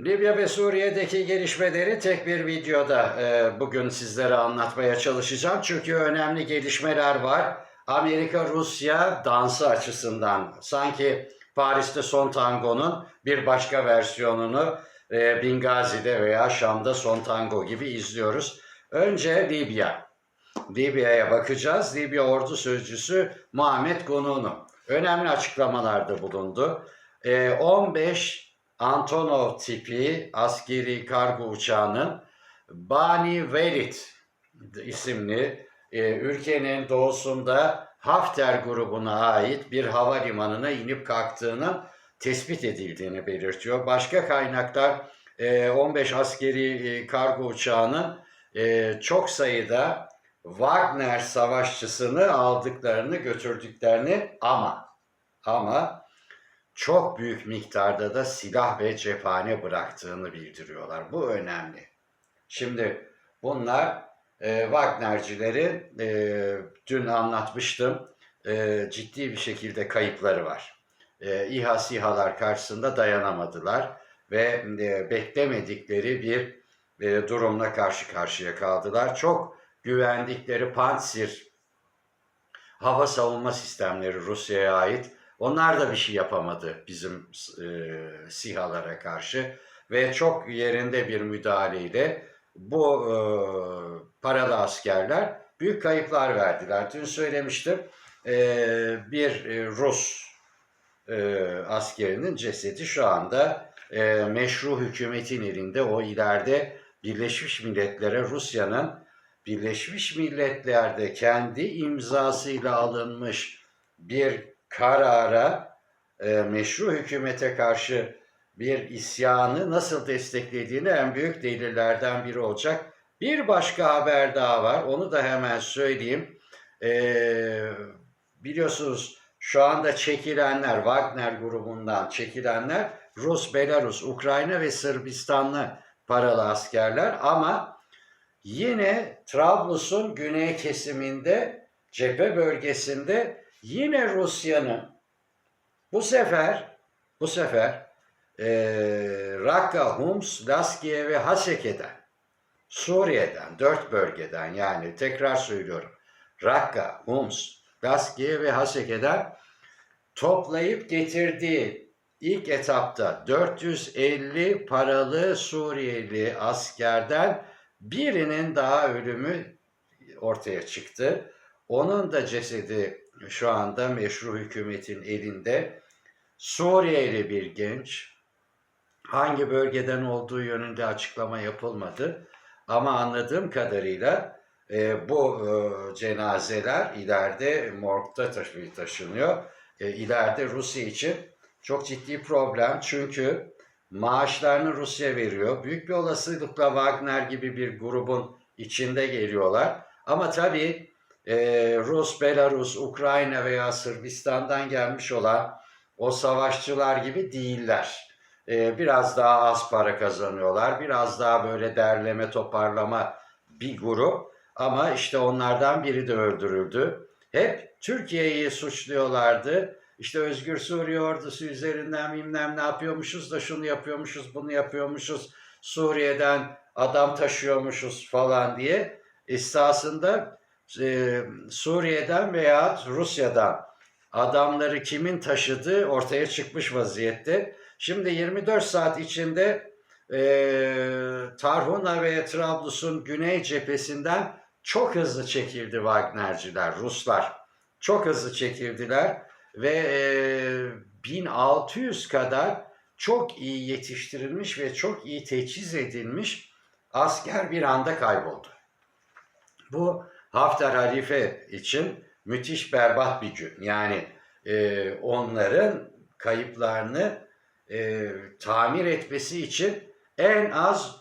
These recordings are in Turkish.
Libya ve Suriye'deki gelişmeleri tek bir videoda e, bugün sizlere anlatmaya çalışacağım. Çünkü önemli gelişmeler var. Amerika-Rusya dansı açısından sanki Paris'te son tangonun bir başka versiyonunu e, Bingazi'de veya Şam'da son tango gibi izliyoruz. Önce Libya. Libya'ya bakacağız. Libya ordu sözcüsü Muhammed Gununu önemli açıklamalarda bulundu. E, 15 Antonov tipi askeri kargo uçağının Bani Velid isimli e, ülkenin doğusunda Hafter grubuna ait bir havalimanına inip kalktığının tespit edildiğini belirtiyor. Başka kaynaklar e, 15 askeri e, kargo uçağının e, çok sayıda Wagner savaşçısını aldıklarını götürdüklerini ama ama çok büyük miktarda da silah ve cephane bıraktığını bildiriyorlar. Bu önemli. Şimdi bunlar e, Wagnercilerin e, dün anlatmıştım e, ciddi bir şekilde kayıpları var. E, İHA SİHA'lar karşısında dayanamadılar ve e, beklemedikleri bir e, durumla karşı karşıya kaldılar. Çok güvendikleri Pantsir hava savunma sistemleri Rusya'ya ait onlar da bir şey yapamadı bizim e, SİHA'lara karşı ve çok yerinde bir müdahaleyle bu e, paralı askerler büyük kayıplar verdiler. Dün söylemiştim e, bir e, Rus e, askerinin cesedi şu anda e, meşru hükümetin elinde. O ileride Birleşmiş Milletler'e Rusya'nın Birleşmiş Milletler'de kendi imzasıyla alınmış bir karara e, meşru hükümete karşı bir isyanı nasıl desteklediğini en büyük delillerden biri olacak. Bir başka haber daha var. Onu da hemen söyleyeyim. E, biliyorsunuz şu anda çekilenler, Wagner grubundan çekilenler Rus, Belarus, Ukrayna ve Sırbistanlı paralı askerler ama yine Trablus'un güney kesiminde cephe bölgesinde yine Rusya'nın bu sefer bu sefer e, Rakka, Hums, Laskiye ve Haseke'den Suriye'den dört bölgeden yani tekrar söylüyorum Rakka, Hums, Laskiye ve Haseke'den toplayıp getirdiği ilk etapta 450 paralı Suriyeli askerden birinin daha ölümü ortaya çıktı. Onun da cesedi şu anda meşru hükümetin elinde. Suriyeli bir genç, hangi bölgeden olduğu yönünde açıklama yapılmadı. Ama anladığım kadarıyla e, bu e, cenazeler ileride morgda taşı, taşınıyor. E, ileride Rusya için çok ciddi problem çünkü maaşlarını Rusya veriyor. Büyük bir olasılıkla Wagner gibi bir grubun içinde geliyorlar. Ama tabii e, Rus, Belarus, Ukrayna veya Sırbistan'dan gelmiş olan o savaşçılar gibi değiller. E, biraz daha az para kazanıyorlar. Biraz daha böyle derleme toparlama bir grup. Ama işte onlardan biri de öldürüldü. Hep Türkiye'yi suçluyorlardı. İşte Özgür Suriye ordusu üzerinden bilmem ne yapıyormuşuz da şunu yapıyormuşuz, bunu yapıyormuşuz. Suriye'den adam taşıyormuşuz falan diye. Esasında e, Suriye'den veya Rusya'dan adamları kimin taşıdığı ortaya çıkmış vaziyette. Şimdi 24 saat içinde e, Tarhuna ve Trablus'un güney cephesinden çok hızlı çekildi Wagnerciler, Ruslar. Çok hızlı çekildiler ve e, 1600 kadar çok iyi yetiştirilmiş ve çok iyi teçhiz edilmiş asker bir anda kayboldu. Bu Hafter Halife için müthiş berbat bir gün. Yani e, onların kayıplarını e, tamir etmesi için en az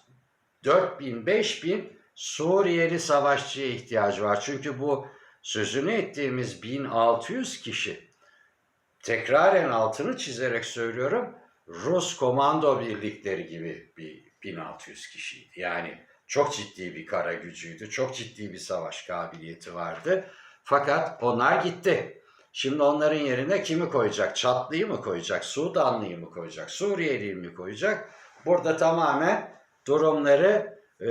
4000 5000 Suriyeli savaşçıya ihtiyacı var. Çünkü bu sözünü ettiğimiz 1600 kişi tekraren altını çizerek söylüyorum Rus komando birlikleri gibi bir 1600 kişiydi. Yani çok ciddi bir kara gücüydü, çok ciddi bir savaş kabiliyeti vardı. Fakat onlar gitti. Şimdi onların yerine kimi koyacak? Çatlıyı mı koyacak? Sudanlıyı mı koyacak? Suriyeliyi mi koyacak? Burada tamamen durumları e,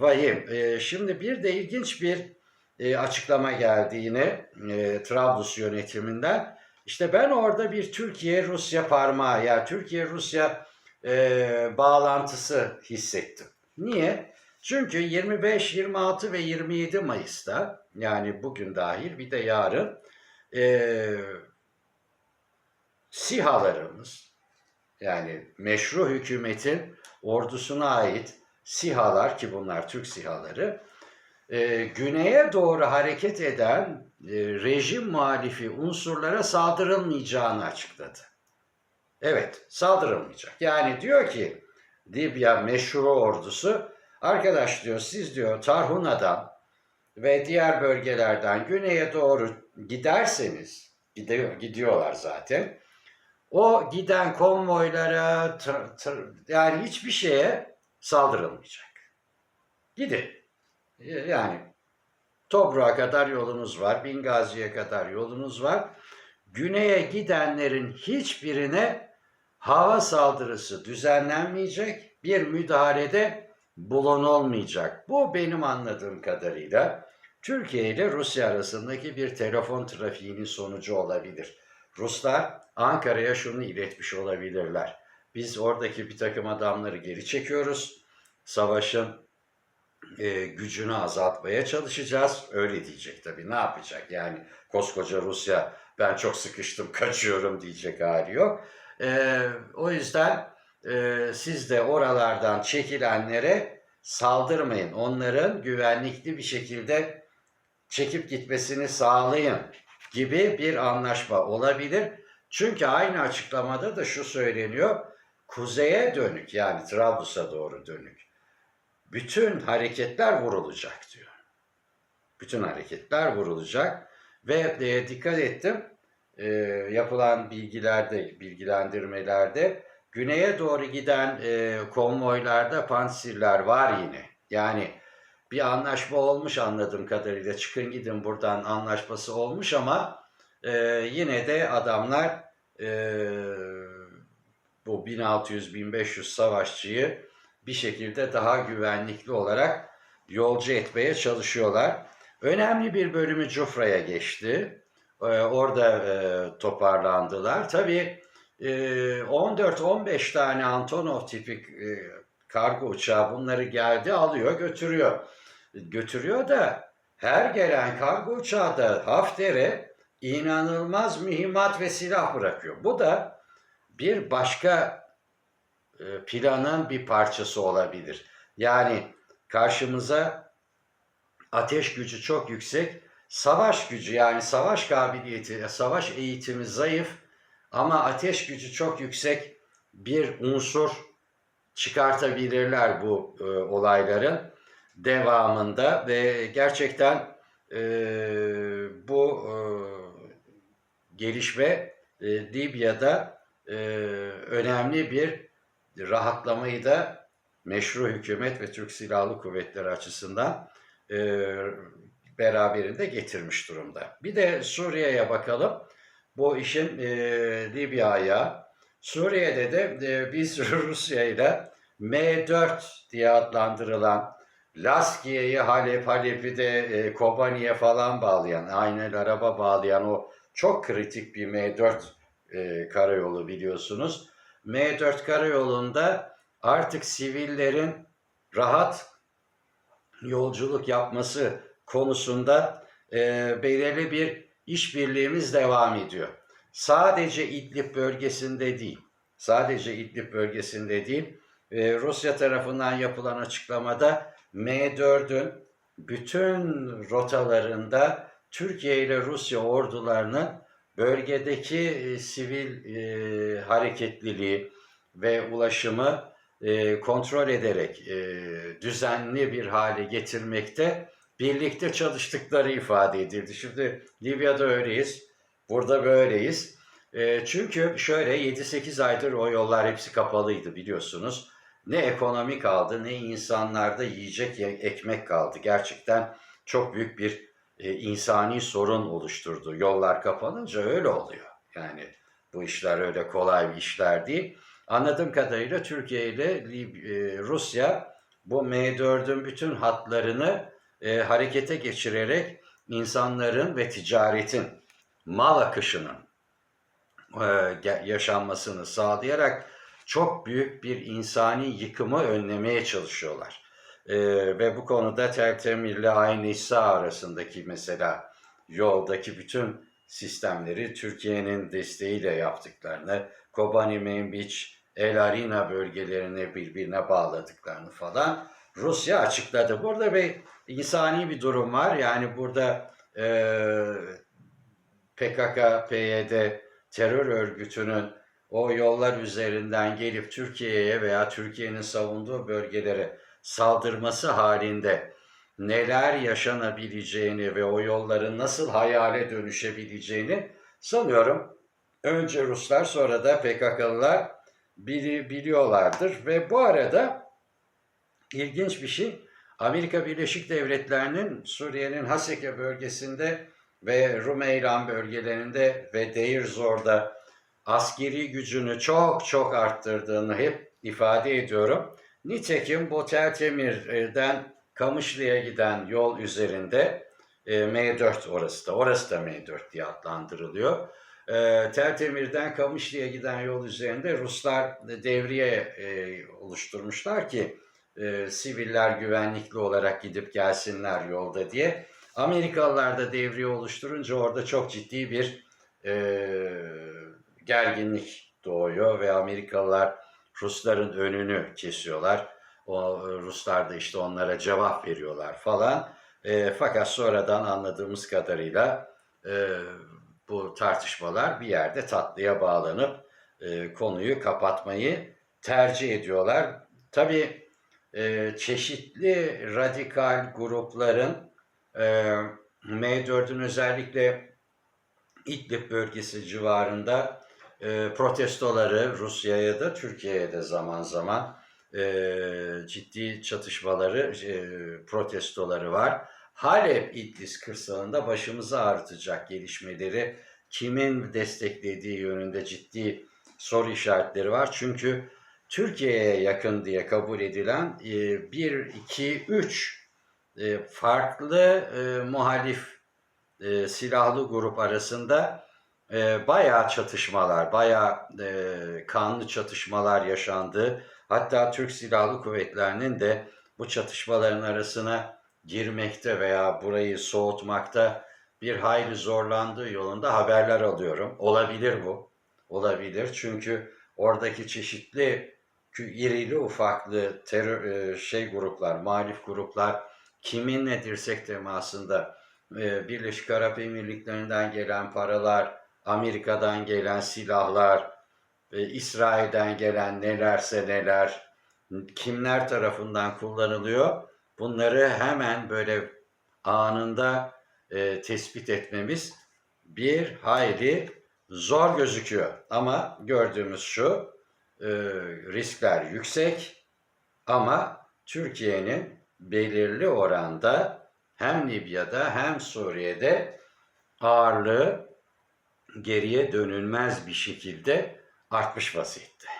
vahim. E, şimdi bir de ilginç bir e, açıklama geldi yine e, Trablus yönetiminden. İşte ben orada bir Türkiye-Rusya parmağı, yani Türkiye-Rusya e, bağlantısı hissettim. Niye? Çünkü 25, 26 ve 27 Mayıs'ta yani bugün dahil bir de yarın e, SİHA'larımız yani meşru hükümetin ordusuna ait SİHA'lar ki bunlar Türk SİHA'ları e, güneye doğru hareket eden e, rejim muhalifi unsurlara saldırılmayacağını açıkladı. Evet, saldırılmayacak. Yani diyor ki Libya meşru ordusu, arkadaş diyor siz diyor Tarhuna'dan ve diğer bölgelerden güneye doğru giderseniz, gidiyor, gidiyorlar zaten, o giden konvoylara, tır- tır- yani hiçbir şeye saldırılmayacak. Gidin. Yani Tobruk'a kadar yolunuz var, Bingazi'ye kadar yolunuz var. Güney'e gidenlerin hiçbirine hava saldırısı düzenlenmeyecek, bir müdahalede bulunulmayacak. Bu benim anladığım kadarıyla Türkiye ile Rusya arasındaki bir telefon trafiğinin sonucu olabilir. Ruslar Ankara'ya şunu iletmiş olabilirler. Biz oradaki bir takım adamları geri çekiyoruz. Savaşın e, gücünü azaltmaya çalışacağız. Öyle diyecek tabii. Ne yapacak? Yani koskoca Rusya ben çok sıkıştım kaçıyorum diyecek hali yok. E, o yüzden e, siz de oralardan çekilenlere saldırmayın. Onların güvenlikli bir şekilde çekip gitmesini sağlayın gibi bir anlaşma olabilir. Çünkü aynı açıklamada da şu söyleniyor. Kuzeye dönük yani Trablus'a doğru dönük bütün hareketler vurulacak diyor. Bütün hareketler vurulacak ve e, dikkat ettim e, yapılan bilgilerde, bilgilendirmelerde güneye doğru giden e, konvoylarda pansirler var yine. Yani bir anlaşma olmuş anladığım kadarıyla çıkın gidin buradan anlaşması olmuş ama e, yine de adamlar e, bu 1600-1500 savaşçıyı bir şekilde daha güvenlikli olarak yolcu etmeye çalışıyorlar. Önemli bir bölümü Cufra'ya geçti. Ee, orada e, toparlandılar. Tabii e, 14-15 tane Antonov tipik e, kargo uçağı bunları geldi alıyor götürüyor. Götürüyor da her gelen kargo uçağı da Hafter'e inanılmaz mühimmat ve silah bırakıyor. Bu da bir başka e, planın bir parçası olabilir. Yani karşımıza ateş gücü çok yüksek, savaş gücü yani savaş kabiliyeti, savaş eğitimi zayıf ama ateş gücü çok yüksek bir unsur çıkartabilirler bu e, olayların devamında ve gerçekten e, bu e, gelişme e, Libya'da e, önemli bir rahatlamayı da meşru hükümet ve Türk Silahlı Kuvvetleri açısından e, beraberinde getirmiş durumda. Bir de Suriye'ye bakalım. Bu işin e, Libya'ya, Suriye'de de e, biz Rusya ile M4 diye adlandırılan Laskiye'yi Halep, Halep'i de e, Kobani'ye falan bağlayan, aynı araba bağlayan o çok kritik bir M4 e, karayolu biliyorsunuz. M4 karayolunda artık sivillerin rahat yolculuk yapması konusunda e, belirli bir işbirliğimiz devam ediyor. Sadece İdlib bölgesinde değil, sadece İdlib bölgesinde değil, e, Rusya tarafından yapılan açıklamada M4'ün bütün rotalarında Türkiye ile Rusya ordularının bölgedeki e, sivil e, hareketliliği ve ulaşımı e, kontrol ederek e, düzenli bir hale getirmekte birlikte çalıştıkları ifade edildi. Şimdi Libya'da öyleyiz, burada böyleyiz. E, çünkü şöyle 7-8 aydır o yollar hepsi kapalıydı biliyorsunuz. Ne ekonomi kaldı ne insanlarda yiyecek ekmek kaldı. Gerçekten çok büyük bir e, insani sorun oluşturdu. Yollar kapanınca öyle oluyor. Yani bu işler öyle kolay bir işler değil. Anladığım kadarıyla Türkiye ile e, Rusya bu M4'ün bütün hatlarını e, harekete geçirerek insanların ve ticaretin mal akışının e, yaşanmasını sağlayarak çok büyük bir insani yıkımı önlemeye çalışıyorlar. E, ve bu konuda Tertemir ile Ayn İsa arasındaki mesela yoldaki bütün sistemleri Türkiye'nin desteğiyle yaptıklarını, Kobani Manbij, El Arina bölgelerini birbirine bağladıklarını falan Rusya açıkladı. Burada bir insani bir durum var. Yani burada e, PKK, PYD terör örgütünün o yollar üzerinden gelip Türkiye'ye veya Türkiye'nin savunduğu bölgelere saldırması halinde neler yaşanabileceğini ve o yolların nasıl hayale dönüşebileceğini sanıyorum önce Ruslar sonra da PKK'lılar bili, biliyorlardır ve bu arada ilginç bir şey Amerika Birleşik Devletleri'nin Suriye'nin Haseke bölgesinde ve Rumeylan bölgelerinde ve Deir Zor'da askeri gücünü çok çok arttırdığını hep ifade ediyorum. Nitekim bu Teltemir'den Kamışlı'ya giden yol üzerinde e, M4 orası da, orası da M4 diye adlandırılıyor. E, Teltemir'den Kamışlı'ya giden yol üzerinde Ruslar devriye e, oluşturmuşlar ki e, siviller güvenlikli olarak gidip gelsinler yolda diye. Amerikalılar da devriye oluşturunca orada çok ciddi bir e, gerginlik doğuyor ve Amerikalılar Rusların önünü kesiyorlar. O Ruslar da işte onlara cevap veriyorlar falan. E, fakat sonradan anladığımız kadarıyla e, bu tartışmalar bir yerde tatlıya bağlanıp e, konuyu kapatmayı tercih ediyorlar. Tabii e, çeşitli radikal grupların e, M4'ün özellikle İdlib bölgesi civarında e, protestoları Rusya'ya da Türkiye'ye de zaman zaman e, ciddi çatışmaları, e, protestoları var. Halep İdlis kırsalında başımızı ağrıtacak gelişmeleri kimin desteklediği yönünde ciddi soru işaretleri var. Çünkü Türkiye'ye yakın diye kabul edilen 1, 2, 3 farklı e, muhalif e, silahlı grup arasında e, bayağı çatışmalar, bayağı e, kanlı çatışmalar yaşandı. Hatta Türk Silahlı Kuvvetleri'nin de bu çatışmaların arasına girmekte veya burayı soğutmakta bir hayli zorlandığı yolunda haberler alıyorum. Olabilir bu. Olabilir. Çünkü oradaki çeşitli irili ufaklı terör e, şey gruplar, muhalif gruplar kiminle dirsek temasında e, Birleşik Arap Emirlikleri'nden gelen paralar, Amerika'dan gelen silahlar, e, İsrail'den gelen nelerse neler, kimler tarafından kullanılıyor, bunları hemen böyle anında tespit etmemiz bir hayli zor gözüküyor. Ama gördüğümüz şu, e, riskler yüksek ama Türkiye'nin belirli oranda hem Libya'da hem Suriye'de ağırlığı geriye dönülmez bir şekilde artmış vaziyette.